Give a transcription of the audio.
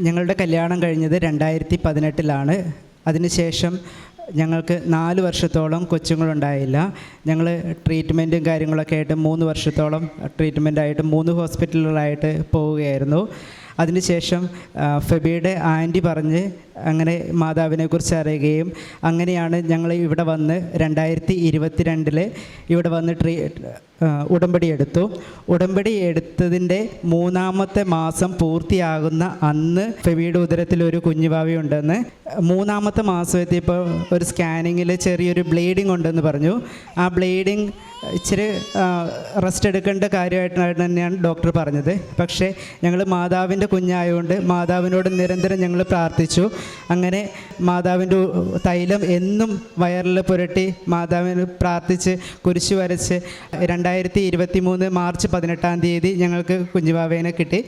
ഞങ്ങളുടെ കല്യാണം കഴിഞ്ഞത് രണ്ടായിരത്തി പതിനെട്ടിലാണ് അതിനുശേഷം ഞങ്ങൾക്ക് നാല് വർഷത്തോളം കൊച്ചുങ്ങളുണ്ടായില്ല. ഞങ്ങൾ ട്രീറ്റ്മെന്റും കാര്യങ്ങളൊക്കെ ആയിട്ട് മൂന്ന് വർഷത്തോളം ട്രീറ്റ്മെന്റായിട്ട് മൂന്ന് ഹോസ്പിറ്റലുകളായിട്ട് പോവുകയായിരുന്നു. അതിനുശേഷം ഫെബിയുടെ ആന്റി പറഞ്ഞ് അങ്ങനെ മാതാവിനെക്കുറിച്ച് അറിയുകയും അങ്ങനെയാണ് ഞങ്ങൾ ഇവിടെ വന്ന് രണ്ടായിരത്തി ഇരുപത്തി രണ്ടിൽ ഇവിടെ വന്ന് ട്രീ ഉടമ്പടി എടുത്തു. ഉടമ്പടി എടുത്തതിന്റെ മൂന്നാമത്തെ മാസം പൂർത്തിയാകുന്ന അന്ന് ഫെബിയുടെ ഉദരത്തിൽ ഒരു കുഞ്ഞുഭാവി ഉണ്ടെന്ന്. മൂന്നാമത്തെ മാസം എത്തിയപ്പോൾ ഒരു സ്കാനിങ്ങിൽ ചെറിയൊരു ബ്ലീഡിംഗ് ഉണ്ടെന്ന് പറഞ്ഞു. ആ ബ്ലീഡിങ് ഇച്ചിരി റെസ്റ്റ് എടുക്കേണ്ട കാര്യമായിട്ടാണ് തന്നെയാണ് ഡോക്ടർ പറഞ്ഞത്. പക്ഷേ ഞങ്ങൾ മാതാവിന്റെ കുഞ്ഞായതുകൊണ്ട് മാതാവിനോട് നിരന്തരം ഞങ്ങൾ പ്രാർത്ഥിച്ചു. അങ്ങനെ മാതാവിന്റെ തൈലം എന്നും വയറിൽ പുരട്ടി മാതാവിന് പ്രാർത്ഥിച്ച് കുരിശു വരച്ച് രണ്ടായിരത്തി ഇരുപത്തി മൂന്ന് മാർച്ച് പതിനെട്ടാം തീയതി ഞങ്ങൾക്ക് കുഞ്ഞുബാവേനെ കിട്ടി.